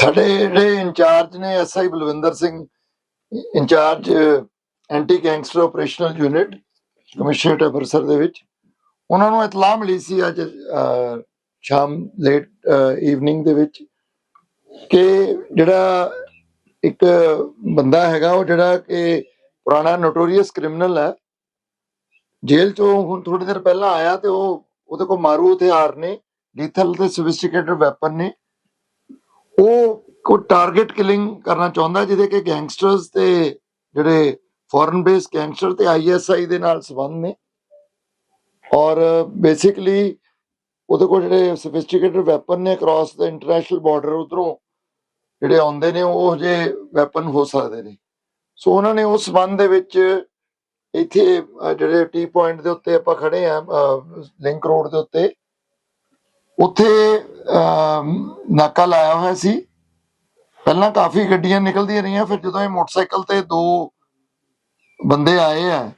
ਸਾਡੇ ਜਿਹੜੇ ਇੰਚਾਰਜ ਨੇ SI Balwinder Singh, incharge anti gangster operational unit, commissionerate Amritsar ਦੇ ਵਿੱਚ, ਉਹਨਾਂ ਨੂੰ ਇਤਲਾਹ ਮਿਲੀ ਸੀ ਅੱਜ ਸ਼ਾਮ ਲੇਟ ਈਵਨਿੰਗ ਦੇ ਵਿੱਚ ਕਿ ਜਿਹੜਾ ਇੱਕ ਬੰਦਾ ਹੈਗਾ ਉਹ ਜਿਹੜਾ ਕਿ ਪੁਰਾਣਾ ਨੋਟੋਰੀਅਸ ਕ੍ਰਿਮੀਨਲ ਹੈ, ਜੇਲ੍ਹ ਚੋਂ ਹੁਣ ਥੋੜੀ ਦੇਰ ਪਹਿਲਾਂ ਆਇਆ ਤੇ ਉਹ ਉਹਦੇ ਕੋਲ ਮਾਰੂ ਹਥਿਆਰ ਨੇ ਲੀਥਲ ਤੇ ਸੋਫਿਸਟੀਕੇਟਡ ਵੈਪਨ ਨੇ ਉਹ ਕੋ ਟਾਰਗੇਟ ਕਿਲਿੰਗ ਕਰਨਾ ਚਾਹੁੰਦਾ ਜਿਹਦੇ ਕਿ ਗੈਂਗਸਟਰਸ ਤੇ ਜਿਹੜੇ ਫੋਰਨ ਬੇਸ ਗੈਂਗਸਟਰ ਤੇ ਆਈਐਸਆਈ ਦੇ ਨਾਲ ਸੰਬੰਧ ਨੇ। ਔਰ ਬੇਸਿਕਲੀ ਉਹਦੇ ਕੋਲ ਜਿਹੜੇ ਸੋਫਿਸਟੀਕੇਟਡ ਵੈਪਨ ਨੇ ਅਕ੍ਰੋਸ ਦਾ ਇੰਟਰਨੈਸ਼ਨਲ ਬਾਰਡਰ ਉਧਰੋਂ ਜਿਹੜੇ ਆਉਂਦੇ ਨੇ, ਉਹ ਜੇ ਵੈਪਨ ਹੋ ਸਕਦੇ ਨੇ। ਸੋ ਉਹਨਾਂ ਨੇ ਉਸ ਸੰਬੰਧ ਦੇ ਵਿੱਚ ਇੱਥੇ ਜਿਹੜੇ ਟੀ ਪੁਆਇੰਟ ਦੇ ਉੱਤੇ ਆਪਾਂ ਖੜੇ ਆ ਲਿੰਕ ਰੋਡ ਦੇ ਉੱਤੇ ਉੱਥੇ ਅਮ, ਨਾਕਾ ਲਾਇਆ ਹੋਇਆ ਸੀ। ਪਹਿਲਾਂ ਕਾਫੀ ਗੱਡੀਆਂ ਨਿਕਲਦੀਆਂ ਰਹੀਆਂ ਫਿਰ ਜਦੋਂ ਇਹ ਮੋਟਰਸਾਈਕਲ ਤੇ ਦੋ ਬੰਦੇ ਆਏ ਆ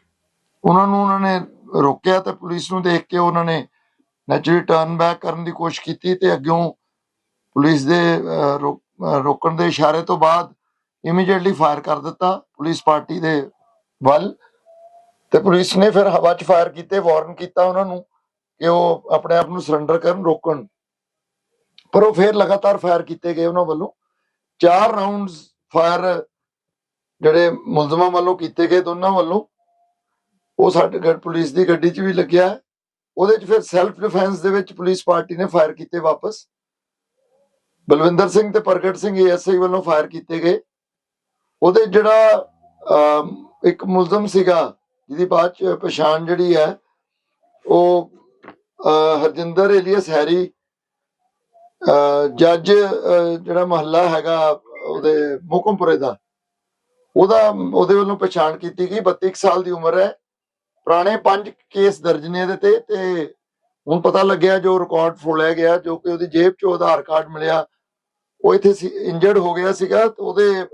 ਉਹਨਾਂ ਨੂੰ ਉਹਨਾਂ ਨੇ ਰੋਕਿਆ ਤੇ ਪੁਲਿਸ ਨੂੰ ਦੇਖ ਕੇ ਉਹਨਾਂ ਨੇ ਨੈਚੁਰਲੀ ਟਰਨ ਬੈਕ ਕਰਨ ਦੀ ਕੋਸ਼ਿਸ਼ ਕੀਤੀ ਤੇ ਅੱਗੋਂ ਪੁਲਿਸ ਦੇ ਰੋਕਣ ਦੇ ਇਸ਼ਾਰੇ ਤੋਂ ਬਾਅਦ ਇਮੀਡੀਏਟਲੀ ਫਾਇਰ ਕਰ ਦਿੱਤਾ ਪੁਲਿਸ ਪਾਰਟੀ ਦੇ ਵੱਲ ਤੇ ਪੁਲਿਸ ਨੇ ਫਿਰ ਹਵਾ 'ਚ ਫਾਇਰ ਕੀਤੇ ਵਾਰਨ ਕੀਤਾ ਉਹਨਾਂ ਨੂੰ। ਕਿ ਉਹ ਆਪਣੇ ਆਪ ਨੂੰ ਸਰੈਂਡਰ ਕਰਨ, ਰੋਕਣ। ਪਰ ਉਹ ਫਿਰ ਲਗਾਤਾਰ ਫਾਇਰ ਕੀਤੇ ਗਏ ਉਹਨਾਂ ਵੱਲੋਂ। ਚਾਰ ਰਾਉਂਡਸ ਫਾਇਰ ਜਿਹੜੇ ਮੁਲਜ਼ਮਾਂ ਵੱਲੋਂ ਕੀਤੇ ਗਏ ਦੋਨਾਂ ਵੱਲੋਂ। ਉਹ ਸਾਡੇ ਗੱਡ ਪੁਲਿਸ ਦੀ ਗੱਡੀ 'ਚ ਵੀ ਲੱਗਿਆ। ਉਹਦੇ 'ਚ ਫਿਰ ਸੈਲਫ ਡਿਫੈਂਸ ਦੇ ਵਿੱਚ ਪੁਲਿਸ ਪਾਰਟੀ ਨੇ ਫਾਇਰ ਕੀਤੇ ਵਾਪਸ। ਬਲਵਿੰਦਰ ਸਿੰਘ ਤੇ ਪ੍ਰਗਟ ਸਿੰਘ ਏਐਸਆਈ ਵੱਲੋਂ ਫਾਇਰ ਕੀਤੇ ਗਏ। ਉਹਦੇ ਜਿਹੜਾ ਇੱਕ ਮੁਲਜ਼ਮ ਸੀਗਾ, ਜਿਹਦੀ ਬਾਅਦ ਚ ਪਛਾਣ ਜਿਹੜੀ ਹੈ, ਉਹ ਹਰਜਿੰਦਰ ਏਲੀਅਸ ਹੈਰੀ ਜੱਜ ਜਿਹੜਾ ਮਹੱਲਾ ਹੈਗਾ ਉਹਦੇ ਮੁਕਮਪੁਰੇ ਦਾ, ਉਹਦਾ, ਉਹਦੇ ਵੱਲੋਂ ਪਛਾਣ ਕੀਤੀ ਗਈ 32 ਸਾਲ ਦੀ ਉਮਰ ਹੈ। ਪੁਰਾਣੇ ਪੰਜ ਕੇਸ ਦਰਜ ਨੇ ਇਹਦੇ ਤੇ ਤੇ ਹੁਣ ਪਤਾ ਲੱਗਿਆ ਜੋ ਰਿਕਾਰਡ ਫੋਲਿਆ ਗਿਆ, ਜੋ ਕਿ ਉਹਦੀ ਜੇਬ 'ਚੋਂ ਆਧਾਰ ਕਾਰਡ ਮਿਲਿਆ, ਉਹ ਇੱਥੇ ਇੰਜਰਡ ਹੋ ਗਿਆ ਸੀਗਾ ਉਹਦੇ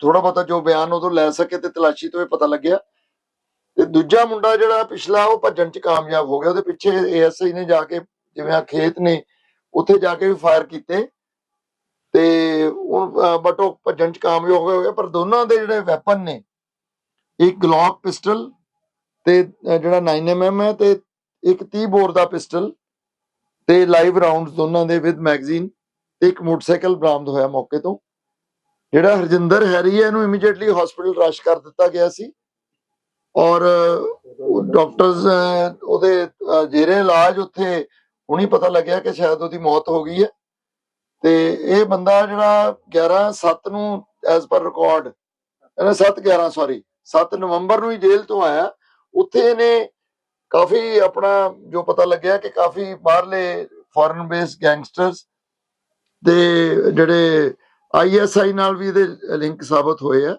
ਥੋੜਾ ਬਹੁਤਾ ਜੋ ਬਿਆਨ ਉਦੋਂ ਲੈ ਸਕੇ ਤੇ ਤਲਾਸ਼ੀ ਤੋਂ ਇਹ ਪਤਾ ਲੱਗਿਆ। ਤੇ ਦੂਜਾ ਮੁੰਡਾ ਜਿਹੜਾ ਪਿਛਲਾ ਉਹ ਭੱਜਣ 'ਚ ਕਾਮਯਾਬ ਹੋ ਗਿਆ। ਉਹਦੇ ਪਿੱਛੇ ਏਐਸਆਈ ਨੇ ਜਾ ਕੇ ਜਿਵੇਂ ਆ ਖੇਤ ਨੇ, ਉੱਥੇ ਜਾ ਕੇ ਵੀ ਫਾਇਰ ਕੀਤੇ। ਤੇ ਉਹ ਬਟ ਉਹ ਭੱਜਣ 'ਚ ਕਾਮਯਾਬ ਹੋ ਗਿਆ। ਪਰ ਦੋਨਾਂ ਦੇ ਜਿਹੜੇ ਵੈਪਨ ਨੇ, ਇੱਕ ਗਲੌਕ ਪਿਸਟਲ ਤੇ ਜਿਹੜਾ 9mm ਹੈ ਤੇ ਇੱਕ 30 ਬੋਰ ਦਾ ਪਿਸਟਲ ਤੇ ਲਾਈਵ ਰਾਉਂਡਸ ਦੋਨਾਂ ਦੇ ਵਿਦ ਮੈਗਜ਼ੀਨ ਤੇ ਇੱਕ ਮੋਟਰਸਾਈਕਲ ਬਰਾਮਦ ਹੋਇਆ ਮੌਕੇ ਤੋਂ। ਜਿਹੜਾ ਹਰਜਿੰਦਰ ਹੈਰੀ ਹੈ, ਇਹਨੂੰ ਇਮੀਡੀਏਟਲੀ ਹਸਪੀਟਲ ਰਸ਼ ਕਰ ਦਿੱਤਾ ਗਿਆ ਸੀ। ਔਰ ਡਾਕਟਰਸ ਉਹਦੇ ਜੇਰੇ ਇਲਾਜ ਉੱਥੇ ਹੁਣੀ ਪਤਾ ਲੱਗਿਆ ਕਿ ਸ਼ਾਇਦ ਉਹਦੀ ਮੌਤ ਹੋ ਗਈ ਹੈ ਤੇ ਇਹ ਬੰਦਾ ਜਿਹੜਾ 11 7 ਨੂੰ ਐਸ ਪਰ ਰਿਕਾਰਡ ਇਹਨੇ 7 11 ਸੌਰੀ 7 ਨਵੰਬਰ ਨੂੰ ਹੀ ਜੇਲ੍ਹ ਤੋਂ ਆਇਆ। ਉੱਥੇ ਇਹਨੇ ਕਾਫੀ ਆਪਣਾ ਜੋ ਪਤਾ ਲੱਗਿਆ ਕਿ ਕਾਫੀ ਬਾਹਰਲੇ ਫੋਰਨ ਬੇਸ ਗੈਂਗਸਟਰਸ ਦੇ ਜਿਹੜੇ ਆਈਐਸਆਈ ਨਾਲ ਵੀ ਇਹਦੇ ਲਿੰਕ ਸਾਬਤ ਹੋਏ ਆ।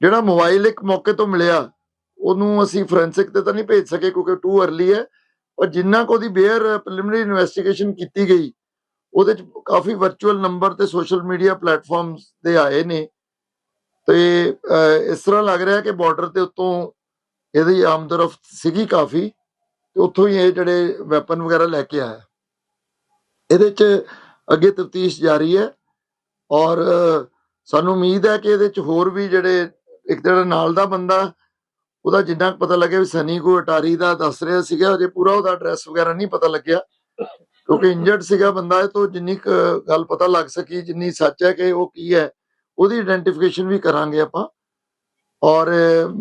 ਜਿਹੜਾ ਮੋਬਾਈਲ ਇੱਕ ਮੌਕੇ ਤੋਂ ਮਿਲਿਆ ਉਹਨੂੰ ਅਸੀਂ ਫੋਰੈਂਸਿਕ ਤੇ ਤਾਂ ਨਹੀਂ ਭੇਜ ਸਕੇ ਕਿਉਂਕਿ ਟੂ अर्ਲੀ ਹੈ। ਪਰ ਜਿੰਨਾ ਕੋ ਦੀ ਬੇਅਰ ਪ੍ਰੀਲਿਮਿਨਰੀ ਇਨਵੈਸਟੀਗੇਸ਼ਨ ਕੀਤੀ ਗਈ, ਉਹਦੇ ਚ ਕਾਫੀ ਵਰਚੁਅਲ ਨੰਬਰ ਤੇ ਸੋਸ਼ਲ ਮੀਡੀਆ ਪਲੇਟਫਾਰਮਸ ਤੇ ਆਏ ਨੇ। ਤੇ ਇਸ ਤਰ੍ਹਾਂ ਲੱਗ ਰਿਹਾ ਕਿ ਬਾਰਡਰ ਦੇ ਉੱਤੋਂ ਇਹਦੀ ਆਮਦਰਫਤ ਸੀਗੀ ਕਾਫੀ ਤੇ ਉੱਥੋਂ ਹੀ ਇਹ ਜਿਹੜੇ ਵੈਪਨ ਵਗੈਰਾ ਲੈ ਕੇ ਆਇਆ। ਇਹਦੇ ਚ ਅੱਗੇ ਤਫਤੀਸ਼ ਜਾਰੀ ਹੈ ਔਰ ਸਾਨੂੰ ਉਮੀਦ ਹੈ ਕਿ ਇਹਦੇ ਚ ਹੋਰ ਵੀ ਜਿਹੜੇ ਇੱਕ ਜਿਹੜਾ ਨਾਲ ਦਾ ਬੰਦਾ ਉਹਦਾ ਜਿੰਨਾ ਪਤਾ ਲੱਗਿਆ ਵੀ ਸਨੀ ਕੋ ਅਟਾਰੀ ਦਾ ਦੱਸ ਰਿਹਾ ਸੀਗਾ ਅਜੇ ਪੂਰਾ ਉਹਦਾ ਐਡਰੈਸ ਵਗੈਰਾ ਨਹੀਂ ਪਤਾ ਲੱਗਿਆ। ਕਿਉਂਕਿ ਇੰਜਰਡ ਸੀਗਾ ਬੰਦਾ, ਤੋਂ ਜਿੰਨੀ ਗੱਲ ਪਤਾ ਲੱਗ ਸਕੀ, ਜਿੰਨੀ ਸੱਚ ਹੈ ਕਿ ਉਹ ਕੀ ਹੈ, ਉਹਦੀ ਆਇਡੈਂਟੀਫਿਕੇਸ਼ਨ ਵੀ ਕਰਾਂਗੇ ਆਪਾਂ। ਔਰ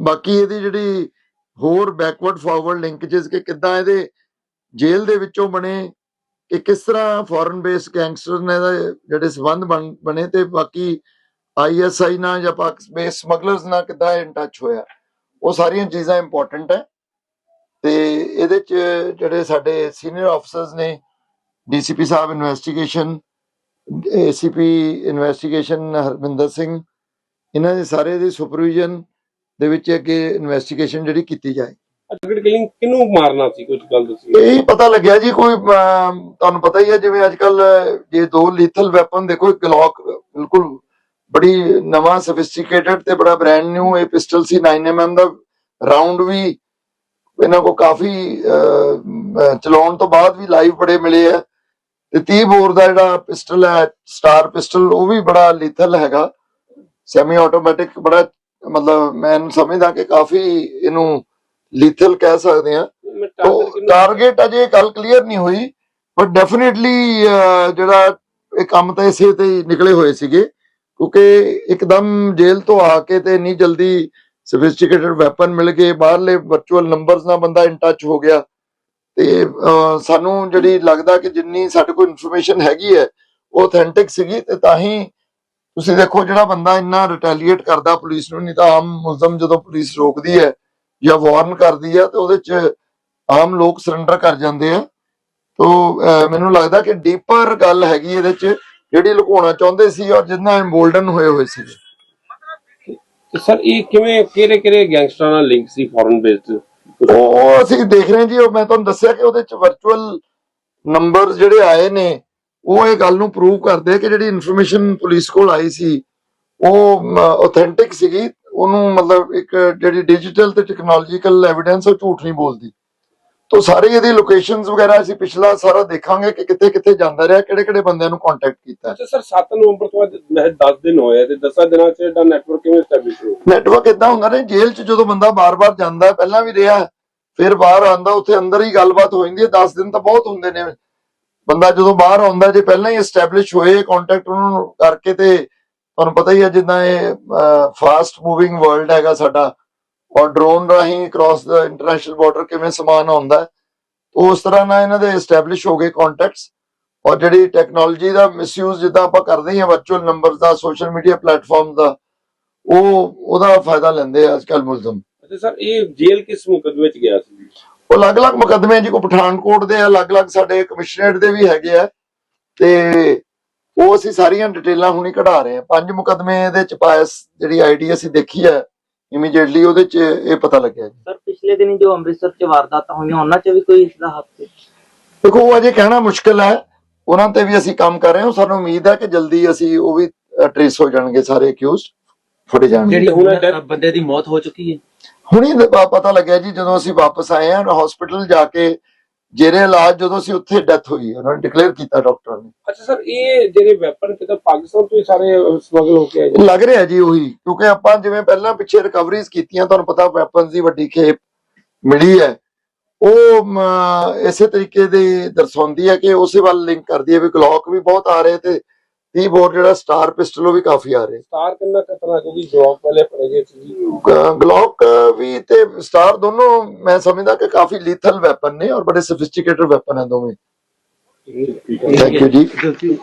ਬਾਕੀ ਇਹਦੀ ਜਿਹੜੀ ਹੋਰ ਬੈਕਵਰਡ ਫਾਰਵਰਡ ਲਿੰਕੇजेस ਕਿ ਕਿੱਦਾਂ ਇਹਦੇ ਜੇਲ੍ਹ ਦੇ ਵਿੱਚੋਂ ਬਣੇ, ਕਿ ਕਿਸ ਤਰ੍ਹਾਂ ਫੋਰਨ ਬੇਸ ਗੈਂਗਸਟਰ ਨੇ ਜਿਹੜੇ ਸਬੰਧ ਬਣੇ ਤੇ ਬਾਕੀ ਆਈਐਸਆਈ ਨਾਲ ਜਾਂ ਪਾਕ ਬੇਸ ਸਮਗਲਰਸ ਨਾਲ ਕਿੱਦਾਂ ਇਨ ਟੱਚ ਹੋਇਆ। ਉਹ ਸਾਰੀਆਂ ਚੀਜ਼ਾਂ ਇੰਪੋਰਟੈਂਟ ਹੈ। ਤੇ ਇਹਦੇ ਚ ਜਿਹੜੇ ਸਾਡੇ ਸੀਨੀਅਰ ਅਫਸਰਸ ਨੇ ਡੀਸੀਪੀ ਸਾਹਿਬ investigation ACP investigation Harvinder Singh ਇਹਨਾਂ ਦੇ ਸਾਰੇ ਦੀ ਸੁਪਰਵੀਜ਼ਨ ਦੇ ਵਿੱਚ ਅੱਗੇ ਇਨਵੈਸਟੀਗੇਸ਼ਨ ਜਿਹੜੀ ਕੀਤੀ ਜਾਏ। ਟਾਰਗੇਟ ਕਿਲਿੰਗ ਕਿਹਨੂੰ ਮਾਰਨਾ ਸੀ ਕੁਝ ਗੱਲ ਦੱਸੀ? ਇਹੀ ਪਤਾ ਲੱਗਿਆ ਜੀ ਕੋਈ ਤੁਹਾਨੂੰ ਪਤਾ ਹੀ ਹੈ ਜਿਵੇਂ ਅੱਜ ਕੱਲ ਜੇ ਦੋ ਲੀਥਲ ਵੈਪਨ ਦੇਖੋ ਇੱਕ ਗਲੌਕ ਬਿਲਕੁਲ ਬੜੀ ਨਵਾਂ ਸੋਫਿਸਟੀਕੇਟਡ ਤੇ ਬੜਾ ਬ੍ਰਾਂਡ ਨਿਊ ਇਹ ਪਿਸਟਲ ਸੀ 9mm ਦਾ ਰਾਉਂਡ ਵੀ ਇਹਨਾਂ ਕੋ ਕਾਫੀ ਚਲਾਉਣ ਤੋਂ ਬਾਅਦ ਵੀ ਲਾਈਵ ਬੜੇ ਮਿਲੇ ਆ। ਤੇ 30 ਬੋਰ ਦਾ ਜਿਹੜਾ ਪਿਸਟਲ ਹੈ ਸਟਾਰ ਪਿਸਟਲ ਉਹ ਵੀ ਬੜਾ ਲੀਥਲ ਹੈਗਾ। ਸੈਮੀ ਆਟੋਮੈਟਿਕ ਬੜਾ ਮਤਲਬ ਮੈਂ ਸਮਝਦਾ ਕਿ ਕਾਫੀ ਇਹਨੂੰ ਲੀਥਲ ਕਹਿ ਸਕਦੇ ਆ ਟਾਰਗੇਟ ਅਜੇ ਗੱਲ ਕਲੀਅਰ ਨਹੀਂ ਹੋਈ ਬਟ ਡੈਫੀਨਿਟਲੀ ਜਿਹੜਾ ਇਹ ਕੰਮ ਤਾਂ ਇਸੇ ਤੇ ਹੀ ਨਿਕਲੇ ਹੋਏ ਸੀਗੇ। ਕਿਉਂਕਿ ਇੱਕਦਮ ਜੇਲ੍ਹ ਤੋਂ ਆ ਕੇ ਤੇ ਇੰਨੀ ਜਲਦੀ ਸਫਿਸਟੀਕੇਟਡ ਵੈਪਨ ਮਿਲ ਗਏ, ਬਾਹਰਲੇ ਵਰਚੁਅਲ ਨੰਬਰਸ ਨਾਲ ਬੰਦਾ ਇਨ ਟੱਚ ਹੋ ਗਿਆ। ਤੇ ਸਾਨੂੰ ਜਿਹੜੀ ਲੱਗਦਾ ਕਿ ਜਿੰਨੀ ਸਾਡੇ ਕੋਲ ਇਨਫੋਰਮੇਸ਼ਨ ਹੈਗੀ ਹੈ, ਉਹ ਆਥੈਂਟਿਕ ਸੀਗੀ ਤੇ ਤਾਂ ਹੀ ਤੁਸੀਂ ਦੇਖੋ ਜਿਹੜਾ ਬੰਦਾ ਇੰਨਾ ਰਿਟੈਲੀਏਟ ਕਰਦਾ ਪੁਲਿਸ ਨੂੰ, ਨਹੀਂ ਤਾਂ ਆਮ ਮੁਲਜ਼ਮ ਜਦੋਂ ਪੁਲਿਸ ਰੋਕਦੀ ਹੈ ਜਾਂ ਵਾਰਨ ਕਰਦੀ ਹੈ, ਤੇ ਉਹਦੇ ਚ ਆਮ ਲੋਕ ਸਰੈਂਡਰ ਕਰ ਜਾਂਦੇ ਆ। ਤੋ ਮੈਨੂੰ ਲੱਗਦਾ ਕਿ ਡੀਪਰ ਗੱਲ ਹੈਗੀ ਇਹਦੇ ਚ ਜਿਹੜੀ ਲੁਕਾਉਣਾ ਚਾਹੁੰਦੇ ਸੀ ਔਰ ਜਿੰਨਾ ਐਮਬੋਲਡਨ ਹੋਏ ਹੋਏ ਸੀ। ਤੇ ਸਰ ਇਹ ਕਿਵੇਂ ਕਿਹੜੇ ਕਿਹੜੇ ਗੈਂਗਸਟਰਾਂ ਨਾਲ ਲਿੰਕ ਸੀ ਫੋਰਨ ਬੇਸਡ ਉਹ ਅਸੀਂ ਦੇਖ ਰਹੇ ਜੀ ਉਹ ਮੈਂ ਤੁਹਾਨੂੰ ਦੱਸਿਆ ਕਿ ਉਹਦੇ ਚ ਵਰਚੁਅਲ ਨੰਬਰ ਜਿਹੜੇ ਆਏ ਨੇ ਉਹ ਇਹ ਗੱਲ ਨੂੰ ਪ੍ਰੂਵ ਕਰਦੇ ਕਿ ਜਿਹੜੀ ਇਨਫੋਰਮੇਸ਼ਨ ਪੁਲਿਸ ਕੋਲ ਆਈ ਸੀ ਉਹ ਆਥੈਂਟਿਕ ਸੀਗੀ। ਉਹਨੂੰ ਮਤਲਬ ਇੱਕ ਜਿਹੜੀ ਡਿਜੀਟਲ ਤੇ ਟੈਕਨੋਲੋਜੀਕਲ ਐਵੀਡੈਂਸ ਉਹ ਝੂਠ ਨਹੀਂ ਬੋਲਦੀ। ਤੋ ਸਾਰੇ ਇਹਦੀ ਲੋਕੇਸ਼ਨਸ ਵਗੈਰਾ ਅਸੀਂ ਪਿਛਲਾ ਸਾਰਾ ਦੇਖਾਂਗੇ ਕਿ ਕਿੱਥੇ ਕਿੱਥੇ ਜਾਂਦਾ ਰਿਹਾ ਕਿਹੜੇ ਕਿਹੜੇ ਬੰਦਿਆਂ ਨੂੰ ਕੰਟੈਕਟ ਕੀਤਾ। ਅੱਛਾ ਸਰ 7 ਨਵੰਬਰ ਤੋਂ ਬਾਅਦ ਮੈਂ 10 ਦਿਨ ਹੋਏ ਆ ਤੇ 10 ਦਿਨਾਂ ਚ ਇਹਦਾ ਨੈਟਵਰਕ ਕਿਵੇਂ ਸਟੈਬਲਿਸ਼ ਹੋ ਨੈਟਵਰਕ ਇਦਾਂ ਹੁੰਦਾ ਨੇ ਜੇਲ੍ਹ 'ਚ ਜਦੋਂ ਬੰਦਾ ਬਾਰ-ਬਾਰ ਜਾਂਦਾ ਹੈ, ਪਹਿਲਾਂ ਵੀ ਰਿਹਾ ਫਿਰ ਬਾਹਰ ਆਂਦਾ ਉੱਥੇ ਅੰਦਰ ਹੀ ਗੱਲਬਾਤ ਹੋ ਜਾਂਦੀ ਹੈ। 10 ਦਿਨ ਤਾਂ ਬਹੁਤ ਹੁੰਦੇ ਨੇ। ਬੰਦਾ ਜਦੋਂ ਬਾਹਰ ਆਉਂਦਾ ਜੇ ਪਹਿਲਾਂ ਹੀ ਐਸਟੈਬਲਿਸ਼ ਹੋਏ ਕੰਟੈਕਟ ਉਹਨਾਂ ਨੂੰ ਕਰਕੇ ਤੇ ਤੁਹਾਨੂੰ ਪਤਾ ਹੀ ਹੈ ਜਿੱਦਾਂ ਇਹ ਫਾਸਟ ਮੂਵਿੰਗ ਵਰਲਡ ਹੈਗਾ ਸਾਡਾ। ਔਰ ਡਰੋਨ ਰਾਹੀਂ ਕ੍ਰਾਸ ਦਾ ਇੰਟਰਨੈਸ਼ਨਲ ਬਾਰਡਰ ਕਿਵੇਂ ਸਮਾਨ ਆਉਂਦਾ ਹੈ, ਉਸ ਤਰ੍ਹਾਂ ਨਾਲ ਇਹਨਾਂ ਦੇ ਐਸਟੈਬਲਿਸ਼ ਹੋ ਗਏ ਕੰਟੈਕਟਸ ਔਰ ਜਿਹੜੀ ਟੈਕਨੋਲੋਜੀ ਦਾ ਮਿਸਯੂਜ਼ ਜਿੱਦਾਂ ਆਪਾਂ ਕਰਦੇ ਹਾਂ ਵਰਚੁਅਲ ਨੰਬਰਸ ਦਾ ਸੋਸ਼ਲ ਮੀਡੀਆ ਪਲੇਟਫਾਰਮ ਦਾ ਉਹ ਉਹਦਾ ਫਾਇਦਾ ਲੈਂਦੇ ਆ ਅੱਜਕੱਲ ਮੁਲਜ਼ਮ। ਅੱਛਾ ਸਰ ਇਹ ਜੇਲ੍ਹ ਕਿਸ ਮੁਕਦਮੇ ਵਿੱਚ ਗਿਆ ਸੀ? ਉਹ ਅਲੱਗ-ਅਲੱਗ ਮੁਕੱਦਮੇ ਜੀ ਕੋ ਪਠਾਨਕੋਟ ਦੇ ਆ ਅਲੱਗ-ਅਲੱਗ ਸਾਡੇ ਕਮਿਸ਼ਨਰੇਟ ਦੇ ਵੀ ਹੈਗੇ ਆ ਤੇ ਉਹ ਅਸੀਂ ਸਾਰੀਆਂ ਡਿਟੇਲਾਂ ਹੁਣੀ ਕਢਾ ਰਹੇ ਆ। ਪੰਜ ਮੁਕੱਦਮੇ ਇਹਦੇ ਚ ਪਾਇਸ ਜਿਹੜੀ ਆਈਡੀ ਅਸੀਂ ਦੇਖੀ ਹੈ ਇਮੀਡੀਏਟਲੀ ਉਹਦੇ ਚ ਇਹ ਪਤਾ ਲੱਗਿਆ ਜੀ। ਸਰ ਪਿਛਲੇ ਦਿਨੀ ਜੋ ਅੰਮ੍ਰਿਤਸਰ ਚ ਵਾਰਦਾਤਾਂ ਹੋਈਆਂ ਉਹਨਾਂ ਚ ਵੀ ਕੋਈ ਇਸ ਦਾ ਹੱਥ ਸੀ? ਦੇਖੋ ਉਹ ਅਜੇ ਕਹਿਣਾ ਮੁਸ਼ਕਲ ਹੈ। ਉਹਨਾਂ ਤੇ ਵੀ ਅਸੀਂ ਕੰਮ ਕਰ ਰਹੇ ਹਾਂ। ਸਾਨੂੰ ਉਮੀਦ ਹੈ ਕਿ ਜਲਦੀ ਅਸੀਂ ਉਹ ਵੀ ਟ੍ਰੇਸ ਹੋ ਜਾਣਗੇ ਸਾਰੇ ਅਕਿਊਜ਼ਡ ਫੜੇ ਜਾਣਗੇ ਜਿਹੜੀ ਹੁਣ ਬੰਦੇ ਦੀ ਮੌਤ ਹੋ ਚੁੱਕੀ ਹੈ। ਹੁਣੀ ਪਤਾ ਲੱਗਿਆ ਜੀ ਜਦੋਂ ਅਸੀਂ ਵਾਪਸ ਆਏ ਹਾਂ ਹਸਪੀਟਲ ਜਾ ਕੇ ਜੇਰੇ ਇਲਾਜ ਜਦੋਂ ਅਸੀਂ ਉੱਥੇ ਡੈਥ ਹੋਈ ਉਹਨਾਂ ਨੇ ਡਿਕਲੇਅਰ ਕੀਤਾ ਡਾਕਟਰ ਨੇ ਅੱਛਾ ਸਰ ਇਹ ਜਿਹੜੇ ਵੈਪਨ ਕਿਤੇ ਪਾਕਿਸਤਾਨ ਤੋਂ ਹੀ ਸਾਰੇ ਸਮਗਲ ਹੋ ਕੇ ਆਏ ਜੀ? ਲੱਗ ਰਿਹਾ ਜੀ ਉਹੀ ਕਿਉਂਕਿ ਆਪਾਂ ਜਿਵੇਂ ਪਹਿਲਾਂ ਪਿੱਛੇ ਰਿਕਵਰੀਜ਼ ਕੀਤੀਆਂ ਤੁਹਾਨੂੰ ਪਤਾ ਵੈਪਨਸ ਦੀ ਵੱਡੀ ਖੇਪ ਮਿਲੀ ਹੈ ਉਹ ਮ, ਇਸੇ ਤਰੀਕੇ ਦੀ ਦਰਸਾਉਂਦੀ ਹੈ ਕਿ ਉਸੇ ਵੱਲ ਲਿੰਕ ਕਰਦੀ ਹੈ ਵੀ ਗਲੌਕ ਵੀ ਬਹੁਤ ਆ ਰਹੇ ਤੇ 30 ਬੋਰ ਜਿਹੜਾ ਸਟਾਰ ਪਿਸਟਲ ਉਹ ਵੀ ਕਾਫੀ ਆ ਰਹੇ। ਸਟਾਰ ਕਿੰਨਾ ਖਤਰਨਾਕ ਕਿਉਂਕਿ ਜਵਾਬ ਪਹਿਲੇ ਪੜੇ ਗਏ ਸੀ ਜੀ? ਗਲੌਕ ਵੀ ਤੇ ਸਟਾਰ ਦੋਨੋਂ ਮੈਂ ਸਮਝਦਾ ਕਿ ਕਾਫੀ ਲੀਥਲ ਵੈਪਨ ਨੇ ਔਰ ਬੜੇ ਸਫਿਸਟੀਕੇਟਡ ਵੈਪਨ ਹੈ ਦੋਵੇਂ। ਥੈਂਕ ਯੂ ਜੀ।